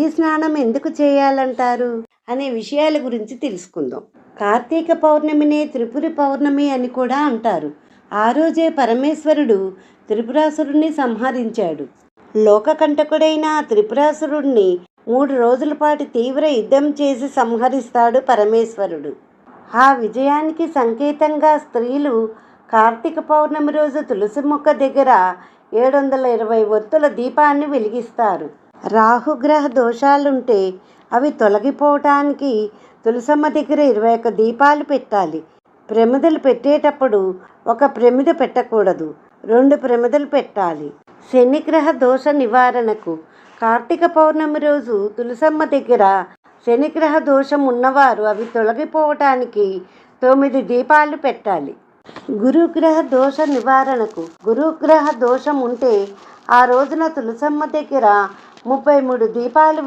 ఈ స్నానం ఎందుకు చేయాలంటారు? అనే విషయాల గురించి తెలుసుకుందాం. కార్తీక పౌర్ణమినే త్రిపురి పౌర్ణమి అని కూడా అంటారు. ఆ రోజే పరమేశ్వరుడు త్రిపురాసురుణ్ణి సంహరించాడు. లోకకంటకుడైన త్రిపురాసురుణ్ణి మూడు రోజుల పాటు తీవ్ర యుద్ధం చేసి సంహరిస్తాడు పరమేశ్వరుడు. ఆ విజయానికి సంకేతంగా స్త్రీలు కార్తీక పౌర్ణమి రోజు తులసి మొక్క దగ్గర ఏడు వందల ఇరవై ఒత్తుల దీపాన్ని వెలిగిస్తారు. రాహుగ్రహ దోషాలుంటే అవి తొలగిపోవటానికి తులసమ్మ దగ్గర ఇరవై ఒక్క దీపాలు పెట్టాలి. ప్రమిదలు పెట్టేటప్పుడు ఒక ప్రమిద పెట్టకూడదు. రెండు ప్రమిదలు పెట్టాలి. శనిగ్రహ దోష నివారణకు కార్తీక పౌర్ణమి రోజు తులసమ్మ దగ్గర శనిగ్రహ దోషం ఉన్నవారు అవి తొలగిపోవటానికి తొమ్మిది దీపాలు పెట్టాలి. గురుగ్రహ దోష నివారణకు గురుగ్రహ దోషం ఉంటే ఆ రోజున తులసమ్మ దగ్గర ముప్పై మూడు దీపాలు